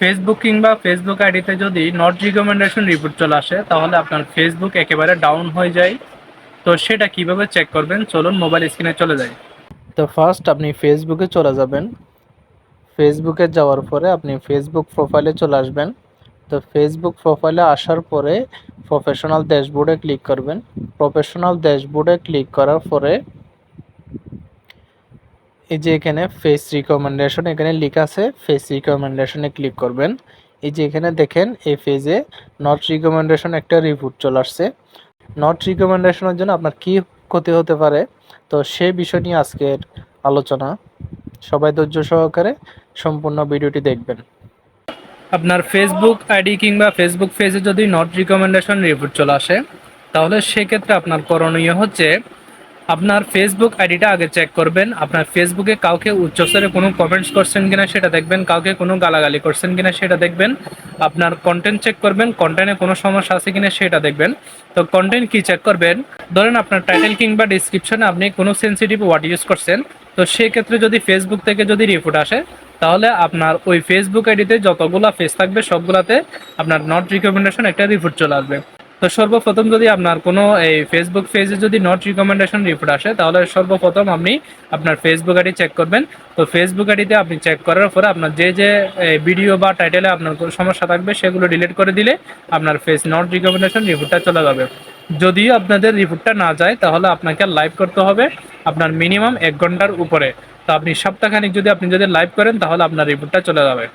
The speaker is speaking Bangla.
ফেসবুক কিংবা ফেসবুক আইডিতে যদি নট রিকমেন্ডেশন রিপোর্ট চলে আসে, তাহলে আপনার ফেসবুক একেবারে ডাউন হয়ে যায়। তো সেটা কীভাবে চেক করবেন? চলুন মোবাইল স্ক্রিনে চলে যাই। তো ফার্স্ট আপনি ফেসবুকে চলে যাবেন। ফেসবুকে যাওয়ার পরে আপনি ফেসবুক প্রোফাইলে চলে আসবেন। তো ফেসবুক প্রোফাইলে আসার পরে প্রফেশনাল ড্যাশবোর্ডে ক্লিক করবেন। প্রফেশনাল ড্যাশবোর্ডে ক্লিক করার পরে এই যে এখানে ফেস রিকমেন্ডেশন এখানে লেখা আছে ফেস রিকমেন্ডেশনে ক্লিক করবেন। এই যে এখানে দেখেন, এই ফেজে নট রিকমেন্ডেশন একটা রিপোর্ট চলে আসছে। নট রিকমেন্ডেশনের জন্য আপনার কি ক্ষতি হতে পারে? তো সে বিষয় নিয়ে আজকের আলোচনা। সবাই ধৈর্য সহকারে সম্পূর্ণ ভিডিওটি দেখবেন। আপনার ফেসবুক আইডি কিংবা ফেসবুক পেজে যদি নট রিকমেন্ডেশন রিপোর্ট চলে আসে, তাহলে সেক্ষেত্রে আপনার করণীয় হচ্ছে আপনার ফেসবুক আইডিটা আগে চেক করবেন। আপনার ফেসবুকে কাউকে উচ্চস্তরে কোনো কমেন্টস করছেন কিনা সেটা দেখবেন, কাউকে কোনো গালাগালি করছেন কিনা সেটা দেখবেন। আপনার কন্টেন্ট চেক করবেন কন্টেন্টে কোনো সমস্যা আছে কিনা সেটা দেখবেন। তো কন্টেন্ট কি চেক করবেন? ধরেন আপনার টাইটেল কিংবা ডিসক্রিপশনে আপনি কোনো সেন্সিটিভ ওয়ার্ড ইউজ করছেন, তো সেক্ষেত্রে যদি ফেসবুক থেকে যদি রিপোর্ট আসে, তাহলে আপনার ওই ফেসবুক আইডিতে যতগুলা ফেস থাকবে, সবগুলাতে আপনার নট রিকমেন্ডেশন একটা রিপোর্ট চলে আসবে। তো সর্বপ্রথম যদি আপনার কোনো এই ফেসবুক পেজে যদি নট রিকমেন্ডেশন রিপোর্ট আসে, তাহলে সর্বপ্রথম আপনি আপনার ফেসবুক আইডি চেক করবেন। তো ফেসবুক আইডিতে আপনি চেক করার পরে আপনার যে যে ভিডিও বা টাইটেলে আপনার কোনো সমস্যা থাকবে, সেগুলো ডিলিট করে দিলে আপনার ফেস নট রিকমেন্ডেশন রিপোর্টটা চলে যাবে। যদিও আপনাদের রিপোর্টটা না যায়, তাহলে আপনাকে লাইভ করতে হবে আপনার মিনিমাম এক ঘণ্টার উপরে। তো আপনি সপ্তাহখানিক যদি আপনি যদি লাইভ করেন, তাহলে আপনার রিপোর্টটা চলে যাবে।